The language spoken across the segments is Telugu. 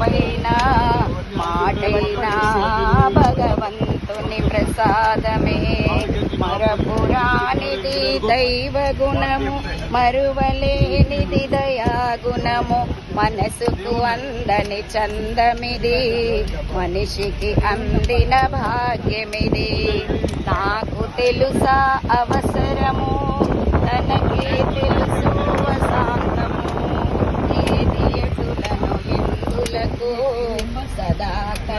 చూపైనా మాటైనా భగవంతుని ప్రసాదమే. మరపురానిది దైవ గుణము మరువలేనిది దయా గుణము మనసుకు అందని చందమిది మనిషికి అందిన భాగ్యమిది. నాకు తెలుసా అవస్థ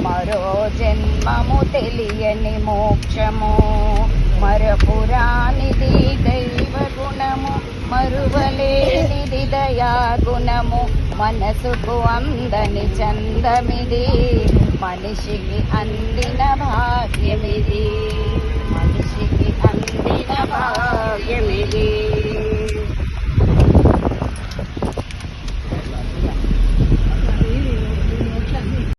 మరో జన్మము తెలియని మోక్షము మరపురానిది దైవ గుణము మరువలేనిది దయా గుణము. మనసుకు అందని చందమిది మనిషికి అందిన